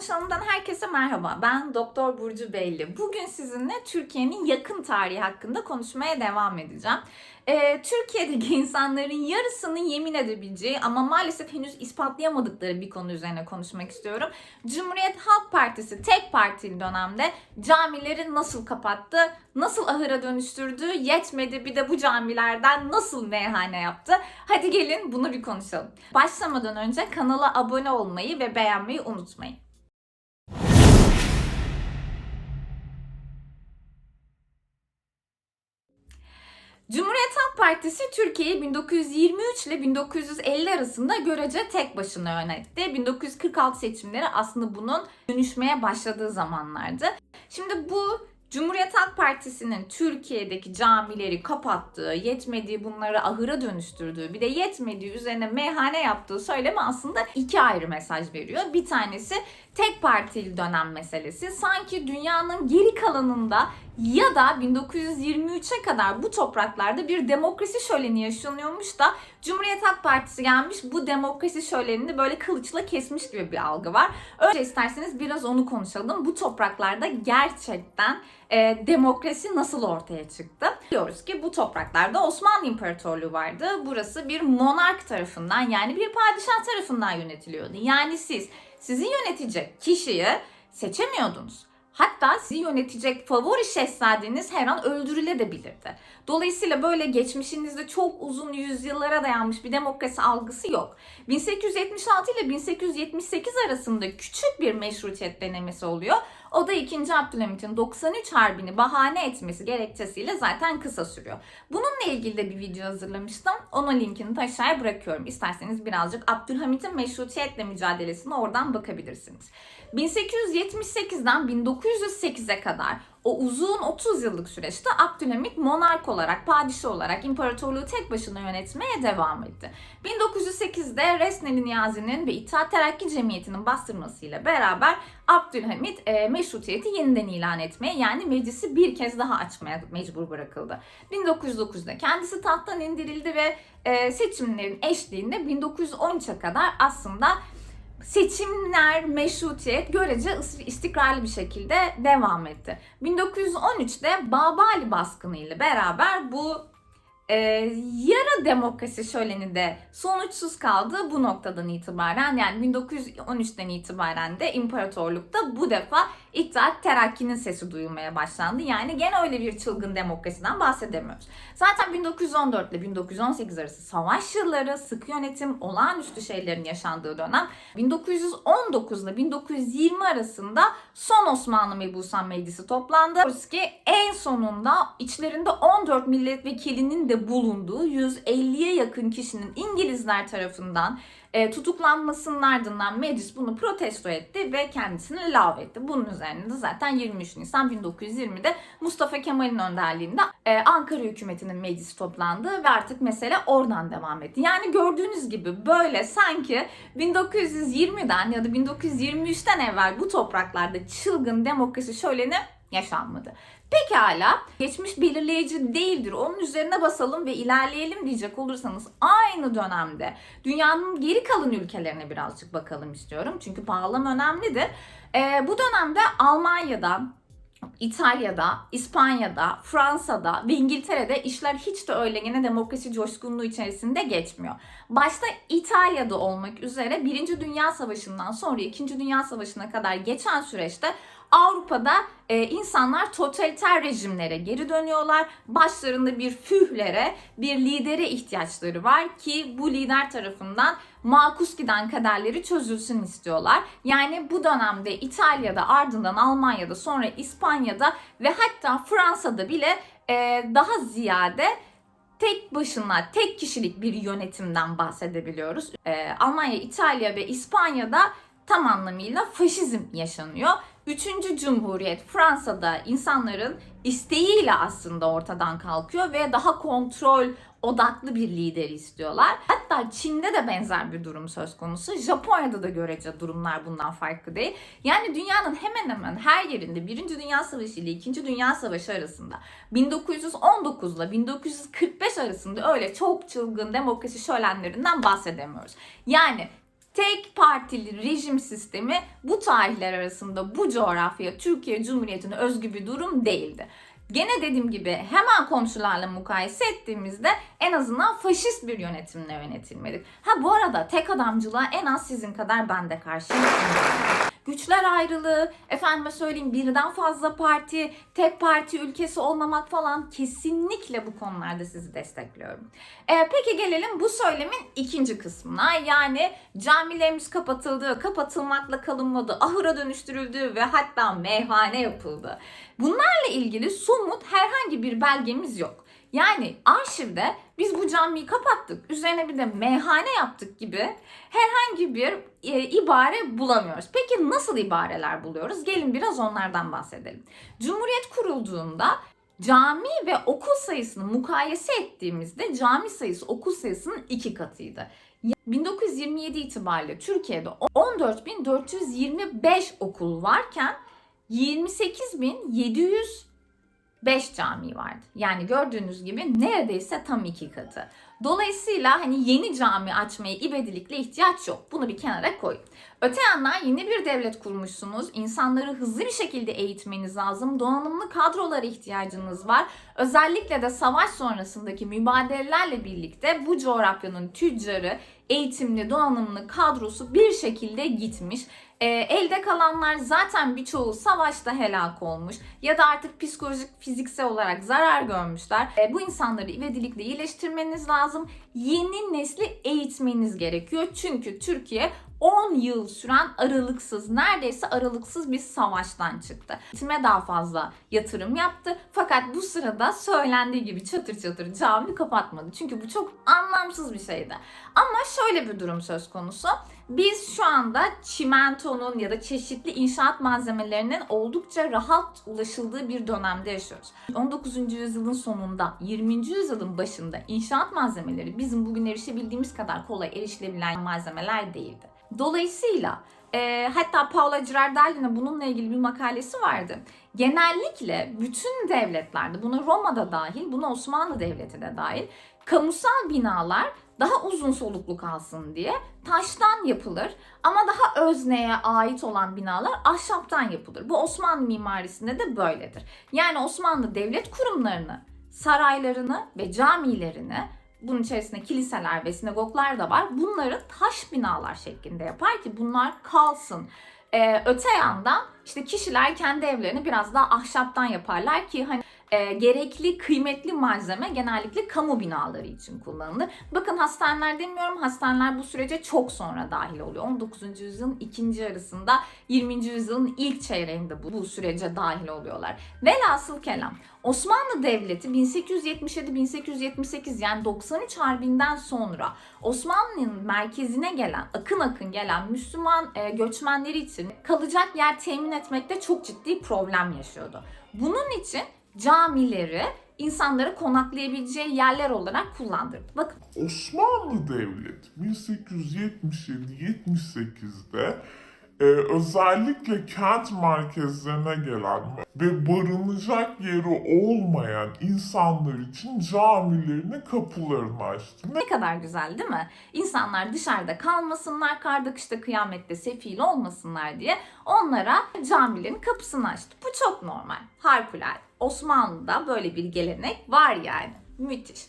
Konuşalım'dan herkese merhaba. Ben Doktor Burcu Belli. Bugün sizinle Türkiye'nin yakın tarihi hakkında konuşmaya devam edeceğim. Ee, Türkiye'deki insanların yarısının yemin edebileceği ama maalesef henüz ispatlayamadıkları bir konu üzerine konuşmak istiyorum. Cumhuriyet Halk Partisi tek partili dönemde camileri nasıl kapattı, nasıl ahıra dönüştürdü, yetmedi bir de bu camilerden nasıl meyhane yaptı. Hadi gelin bunu bir konuşalım. Başlamadan önce kanala abone olmayı ve beğenmeyi unutmayın. Cumhuriyet Halk Partisi Türkiye'yi 1923 ile 1950 arasında görece tek başına yönetti. 1946 seçimleri aslında bunun dönüşmeye başladığı zamanlardı. Şimdi bu Cumhuriyet Halk Partisi'nin Türkiye'deki camileri kapattığı, yetmediği bunları ahıra dönüştürdüğü, bir de yetmediği üzerine meyhane yaptığı söylemi aslında iki ayrı mesaj veriyor. Bir tanesi tek partili dönem meselesi. Sanki dünyanın geri kalanında ya da 1923'e kadar bu topraklarda bir demokrasi şöleni yaşanıyormuş da Cumhuriyet Halk Partisi gelmiş bu demokrasi şölenini böyle kılıçla kesmiş gibi bir algı var. Önce isterseniz biraz onu konuşalım. Bu topraklarda gerçekten e, demokrasi nasıl ortaya çıktı? Biliyoruz ki bu topraklarda Osmanlı İmparatorluğu vardı. Burası bir monark tarafından yani bir padişah tarafından yönetiliyordu. Yani siz sizi yönetecek kişiyi seçemiyordunuz. Hatta sizi yönetecek favori şehzadeniz her an öldürülebilirdi. Dolayısıyla böyle geçmişinizde çok uzun yüzyıllara dayanmış bir demokrasi algısı yok. 1876 ile 1878 arasında küçük bir meşrutiyet denemesi oluyor. O da 2. Abdülhamit'in 93 Harbi'ni bahane etmesi gerekçesiyle zaten kısa sürüyor. Bununla ilgili de bir video hazırlamıştım. Onun linkini de aşağıya bırakıyorum. İsterseniz birazcık Abdülhamit'in meşrutiyetle mücadelesine oradan bakabilirsiniz. 1878'den 1908'e kadar o uzun 30 yıllık süreçte Abdülhamit monark olarak, padişah olarak imparatorluğu tek başına yönetmeye devam etti. 1908'de Resneli Niyazi'nin ve İttihat Terakki Cemiyeti'nin bastırmasıyla beraber Abdülhamit e, meşrutiyeti yeniden ilan etmeye yani meclisi bir kez daha açmaya mecbur bırakıldı. 1909'da kendisi tahttan indirildi ve e, seçimlerin eşliğinde 1913'e kadar aslında seçimler, meşrutiyet görece istikrarlı bir şekilde devam etti. 1913'te Babali baskını ile beraber bu e, yarı demokrasi şöleni de sonuçsuz kaldı bu noktadan itibaren yani 1913'ten itibaren de imparatorlukta bu defa İttihat Terakki'nin sesi duyulmaya başlandı. Yani gene öyle bir çılgın demokrasiden bahsedemiyoruz. Zaten 1914 ile 1918 arası savaş yılları, sık yönetim, olağanüstü şeylerin yaşandığı dönem 1919 ile 1920 arasında son Osmanlı Mebusan Meclisi toplandı. Diyoruz ki en sonunda içlerinde 14 milletvekilinin de bulunduğu 150'ye yakın kişinin İngilizler tarafından e, tutuklanmasının ardından meclis bunu protesto etti ve kendisini lav etti. Bunun üzerine de zaten 23 Nisan 1920'de Mustafa Kemal'in önderliğinde e, Ankara hükümetinin meclisi toplandı ve artık mesele oradan devam etti. Yani gördüğünüz gibi böyle sanki 1920'den ya da 1923'ten evvel bu topraklarda çılgın demokrasi şöleni yaşanmadı. Pekala geçmiş belirleyici değildir. Onun üzerine basalım ve ilerleyelim diyecek olursanız aynı dönemde dünyanın geri kalan ülkelerine birazcık bakalım istiyorum. Çünkü bağlam önemlidir. Ee, bu dönemde Almanya'da, İtalya'da, İspanya'da, Fransa'da ve İngiltere'de işler hiç de öyle yine demokrasi coşkunluğu içerisinde geçmiyor. Başta İtalya'da olmak üzere Birinci Dünya Savaşı'ndan sonra İkinci Dünya Savaşı'na kadar geçen süreçte Avrupa'da e, insanlar totaliter rejimlere geri dönüyorlar. Başlarında bir fühlere, bir lidere ihtiyaçları var ki bu lider tarafından makus giden kaderleri çözülsün istiyorlar. Yani bu dönemde İtalya'da ardından Almanya'da sonra İspanya'da ve hatta Fransa'da bile e, daha ziyade tek başına tek kişilik bir yönetimden bahsedebiliyoruz. E, Almanya, İtalya ve İspanya'da tam anlamıyla faşizm yaşanıyor. Üçüncü Cumhuriyet Fransa'da insanların isteğiyle aslında ortadan kalkıyor ve daha kontrol odaklı bir lider istiyorlar. Hatta Çin'de de benzer bir durum söz konusu. Japonya'da da görece durumlar bundan farklı değil. Yani dünyanın hemen hemen her yerinde Birinci Dünya Savaşı ile İkinci Dünya Savaşı arasında 1919 ile 1945 arasında öyle çok çılgın demokrasi şölenlerinden bahsedemiyoruz. Yani tek partili rejim sistemi bu tarihler arasında bu coğrafya Türkiye Cumhuriyeti'ne özgü bir durum değildi. Gene dediğim gibi hemen komşularla mukayese ettiğimizde en azından faşist bir yönetimle yönetilmedik. Ha bu arada tek adamcılığa en az sizin kadar ben de karşıyım. Güçler ayrılığı, efendime söyleyeyim birden fazla parti, tek parti ülkesi olmamak falan kesinlikle bu konularda sizi destekliyorum. Ee, peki gelelim bu söylemin ikinci kısmına. Yani camilerimiz kapatıldı, kapatılmakla kalınmadı, ahıra dönüştürüldü ve hatta meyhane yapıldı. Bunlarla ilgili somut herhangi bir belgemiz yok. Yani arşivde biz bu camiyi kapattık, üzerine bir de meyhane yaptık gibi herhangi bir e, ibare bulamıyoruz. Peki nasıl ibareler buluyoruz? Gelin biraz onlardan bahsedelim. Cumhuriyet kurulduğunda cami ve okul sayısını mukayese ettiğimizde cami sayısı okul sayısının iki katıydı. 1927 itibariyle Türkiye'de 14.425 okul varken 28.705 cami vardı. Yani gördüğünüz gibi neredeyse tam iki katı. Dolayısıyla hani yeni cami açmaya ibedilikle ihtiyaç yok. Bunu bir kenara koyun. Öte yandan yeni bir devlet kurmuşsunuz. İnsanları hızlı bir şekilde eğitmeniz lazım. Donanımlı kadrolara ihtiyacınız var. Özellikle de savaş sonrasındaki mübadelelerle birlikte bu coğrafyanın tüccarı, eğitimli, donanımlı kadrosu bir şekilde gitmiş. E, elde kalanlar zaten birçoğu savaşta helak olmuş ya da artık psikolojik, fiziksel olarak zarar görmüşler. E, bu insanları ivedilikle iyileştirmeniz lazım. Yeni nesli eğitmeniz gerekiyor. Çünkü Türkiye 10 yıl süren aralıksız, neredeyse aralıksız bir savaştan çıktı. Eğitime daha fazla yatırım yaptı. Fakat bu sırada söylendiği gibi çatır çatır cami kapatmadı. Çünkü bu çok anlamsız bir şeydi. Ama şöyle bir durum söz konusu. Biz şu anda çimentonun ya da çeşitli inşaat malzemelerinin oldukça rahat ulaşıldığı bir dönemde yaşıyoruz. 19. yüzyılın sonunda, 20. yüzyılın başında inşaat malzemeleri bizim bugün erişebildiğimiz kadar kolay erişilebilen malzemeler değildi. Dolayısıyla e, hatta Paula Girardelli'nin bununla ilgili bir makalesi vardı. Genellikle bütün devletlerde, buna Roma'da dahil, buna Osmanlı Devleti de dahil, kamusal binalar daha uzun soluklu kalsın diye taştan yapılır ama daha özneye ait olan binalar ahşaptan yapılır. Bu Osmanlı mimarisinde de böyledir. Yani Osmanlı devlet kurumlarını, saraylarını ve camilerini bunun içerisinde kiliseler ve sinagoglar da var. Bunları taş binalar şeklinde yapar ki bunlar kalsın. Ee, öte yandan işte kişiler kendi evlerini biraz daha ahşaptan yaparlar ki hani e, gerekli kıymetli malzeme genellikle kamu binaları için kullanılır. Bakın hastaneler demiyorum. Hastaneler bu sürece çok sonra dahil oluyor. 19. yüzyılın ikinci yarısında 20. yüzyılın ilk çeyreğinde bu, bu sürece dahil oluyorlar. Velhasıl kelam Osmanlı Devleti 1877-1878 yani 93 Harbi'nden sonra Osmanlı'nın merkezine gelen, akın akın gelen Müslüman e, göçmenleri için kalacak yer temin etmekte çok ciddi problem yaşıyordu. Bunun için camileri insanları konaklayabileceği yerler olarak kullandırdı. Bakın Osmanlı Devleti 1877-78'de e, özellikle kent merkezlerine gelen ve barınacak yeri olmayan insanlar için camilerini kapılarını açtı. Ne kadar güzel değil mi? İnsanlar dışarıda kalmasınlar, karda kışta kıyamette sefil olmasınlar diye onlara camilerin kapısını açtı. Bu çok normal, harikulade. Osmanlı'da böyle bir gelenek var yani. Müthiş.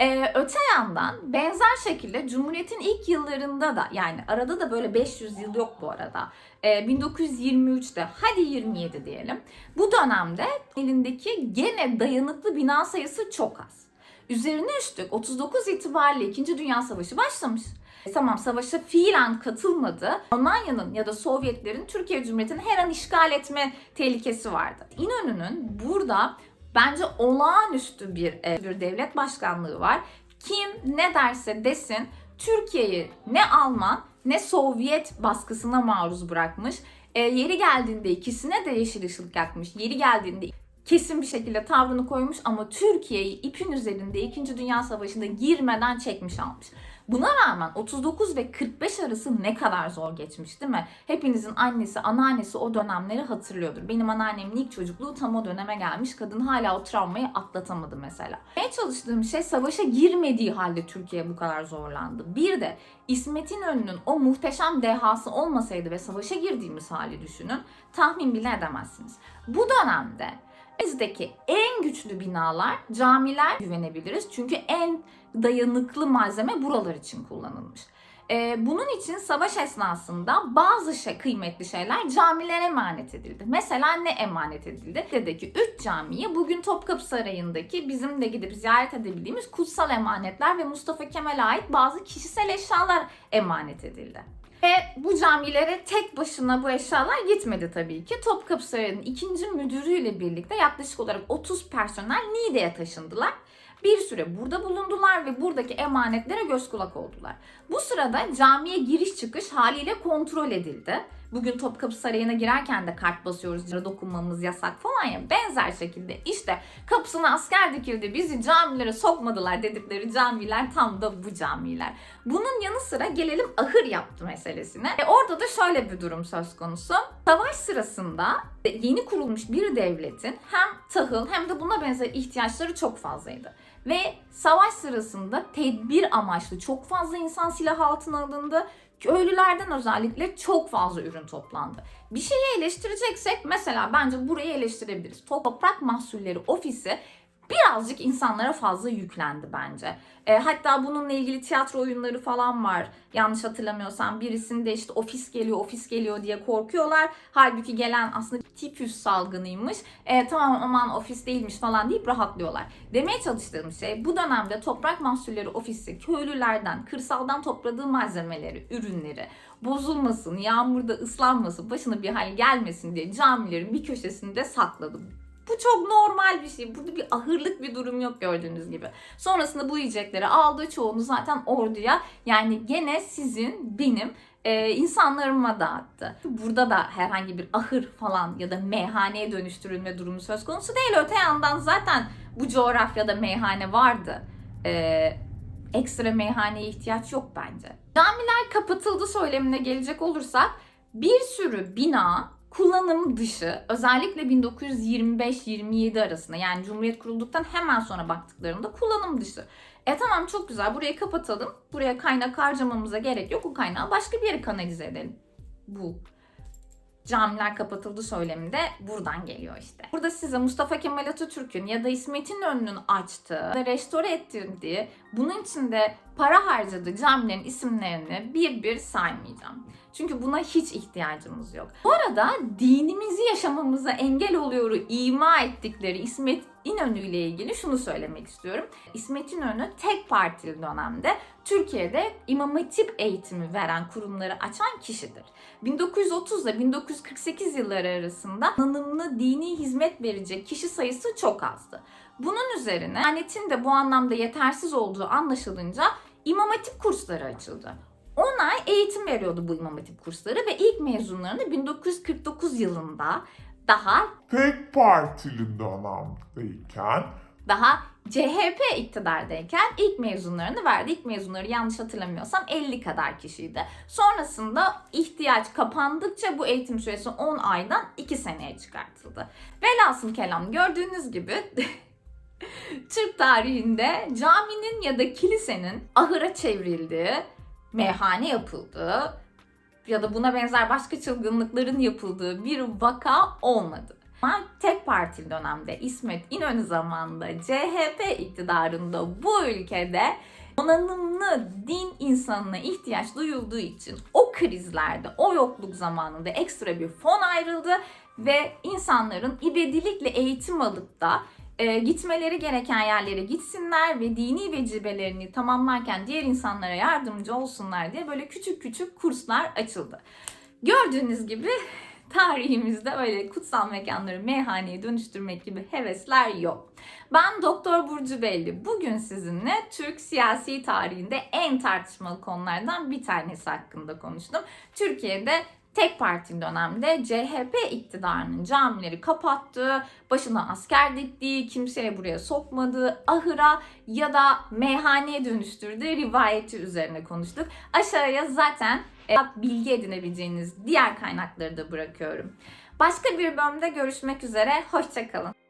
Ee, öte yandan benzer şekilde Cumhuriyet'in ilk yıllarında da yani arada da böyle 500 yıl yok bu arada. Ee, 1923'te hadi 27 diyelim. Bu dönemde elindeki gene dayanıklı bina sayısı çok az. Üzerine üstlük 39 itibariyle 2. Dünya Savaşı başlamış. E, Tamam savaşa fiilen katılmadı. Almanya'nın ya da Sovyetlerin Türkiye Cumhuriyeti'ni her an işgal etme tehlikesi vardı. İnönü'nün burada bence olağanüstü bir, e, bir devlet başkanlığı var. Kim ne derse desin Türkiye'yi ne Alman ne Sovyet baskısına maruz bırakmış. E, yeri geldiğinde ikisine de yeşil ışık yakmış. Yeri geldiğinde kesin bir şekilde tavrını koymuş ama Türkiye'yi ipin üzerinde 2. Dünya Savaşı'nda girmeden çekmiş almış. Buna rağmen 39 ve 45 arası ne kadar zor geçmiş değil mi? Hepinizin annesi, anneannesi o dönemleri hatırlıyordur. Benim anneannemin ilk çocukluğu tam o döneme gelmiş. Kadın hala o travmayı atlatamadı mesela. Ne çalıştığım şey savaşa girmediği halde Türkiye bu kadar zorlandı. Bir de İsmet İnönü'nün o muhteşem dehası olmasaydı ve savaşa girdiğimiz hali düşünün tahmin bile edemezsiniz. Bu dönemde bizdeki en güçlü binalar camiler güvenebiliriz. Çünkü en dayanıklı malzeme buralar için kullanılmış. Ee, bunun için savaş esnasında bazı şey, kıymetli şeyler camilere emanet edildi. Mesela ne emanet edildi? Dedeki 3 camiye bugün Topkapı Sarayı'ndaki bizim de gidip ziyaret edebildiğimiz kutsal emanetler ve Mustafa Kemal'e ait bazı kişisel eşyalar emanet edildi. Ve bu camilere tek başına bu eşyalar gitmedi tabii ki. Topkapı Sarayı'nın ikinci müdürüyle birlikte yaklaşık olarak 30 personel Niğde'ye taşındılar. Bir süre burada bulundular ve buradaki emanetlere göz kulak oldular. Bu sırada camiye giriş çıkış haliyle kontrol edildi. Bugün Topkapı Sarayı'na girerken de kart basıyoruz, dokunmamız yasak falan ya. Benzer şekilde işte kapısına asker dikildi, bizi camilere sokmadılar dedikleri camiler tam da bu camiler. Bunun yanı sıra gelelim ahır yaptı meselesine. E orada da şöyle bir durum söz konusu. Savaş sırasında yeni kurulmuş bir devletin hem tahıl hem de buna benzer ihtiyaçları çok fazlaydı. Ve savaş sırasında tedbir amaçlı çok fazla insan silah altına alındı. Köylülerden özellikle çok fazla ürün toplandı. Bir şeyi eleştireceksek mesela bence burayı eleştirebiliriz. Toprak Mahsulleri Ofisi birazcık insanlara fazla yüklendi bence. E, hatta bununla ilgili tiyatro oyunları falan var. Yanlış hatırlamıyorsam birisinde işte ofis geliyor, ofis geliyor diye korkuyorlar. Halbuki gelen aslında tifüs salgınıymış. E, tamam aman ofis değilmiş falan deyip rahatlıyorlar. Demeye çalıştığım şey bu dönemde Toprak Mahsulleri Ofisi köylülerden, kırsaldan topladığı malzemeleri, ürünleri bozulmasın, yağmurda ıslanmasın, başına bir hal gelmesin diye camilerin bir köşesinde sakladı. Bu çok normal bir şey. Burada bir ahırlık bir durum yok gördüğünüz gibi. Sonrasında bu yiyecekleri aldı. Çoğunu zaten orduya yani gene sizin benim e, insanlarıma dağıttı. Burada da herhangi bir ahır falan ya da meyhaneye dönüştürülme durumu söz konusu değil. Öte yandan zaten bu coğrafyada meyhane vardı. E, ekstra meyhaneye ihtiyaç yok bence. Camiler kapatıldı söylemine gelecek olursak bir sürü bina kullanım dışı özellikle 1925-27 arasında yani Cumhuriyet kurulduktan hemen sonra baktıklarında kullanım dışı. E tamam çok güzel burayı kapatalım. Buraya kaynak harcamamıza gerek yok. O kaynağı başka bir yere kanalize edelim. Bu camiler kapatıldı söylemi de buradan geliyor işte. Burada size Mustafa Kemal Atatürk'ün ya da İsmet İnönü'nün açtığı, restore ettirdiği, bunun için de para harcadığı camilerin isimlerini bir bir saymayacağım. Çünkü buna hiç ihtiyacımız yok. Bu arada dinimizi yaşamamıza engel oluyoru ima ettikleri İsmet İnönü ile ilgili şunu söylemek istiyorum. İsmet İnönü tek partili dönemde Türkiye'de İmam Hatip eğitimi veren kurumları açan kişidir. 1930 ile 1948 yılları arasında tanımlı dini hizmet verecek kişi sayısı çok azdı. Bunun üzerine lanetin de bu anlamda yetersiz olduğu anlaşılınca İmam Hatip kursları açıldı. 10 ay eğitim veriyordu bu İmam Hatip kursları ve ilk mezunlarını 1949 yılında daha Tek partili dönemdeyken daha CHP iktidardayken ilk mezunlarını verdi. İlk mezunları yanlış hatırlamıyorsam 50 kadar kişiydi. Sonrasında ihtiyaç kapandıkça bu eğitim süresi 10 aydan 2 seneye çıkartıldı. Velhasıl kelam gördüğünüz gibi Türk tarihinde caminin ya da kilisenin ahıra çevrildiği, meyhane yapıldığı ya da buna benzer başka çılgınlıkların yapıldığı bir vaka olmadı. Ama tek partili dönemde İsmet İnönü zamanında CHP iktidarında bu ülkede donanımlı din insanına ihtiyaç duyulduğu için o krizlerde, o yokluk zamanında ekstra bir fon ayrıldı ve insanların ibedilikle eğitim alıp da e, gitmeleri gereken yerlere gitsinler ve dini vecibelerini tamamlarken diğer insanlara yardımcı olsunlar diye böyle küçük küçük kurslar açıldı. Gördüğünüz gibi tarihimizde öyle kutsal mekanları meyhaneye dönüştürmek gibi hevesler yok. Ben Doktor Burcu Belli. Bugün sizinle Türk siyasi tarihinde en tartışmalı konulardan bir tanesi hakkında konuştum. Türkiye'de tek partili dönemde CHP iktidarının camileri kapattığı, başına asker diktiği, kimseye buraya sokmadığı, ahıra ya da meyhaneye dönüştürdüğü rivayeti üzerine konuştuk. Aşağıya zaten e, bilgi edinebileceğiniz diğer kaynakları da bırakıyorum. Başka bir bölümde görüşmek üzere, hoşçakalın.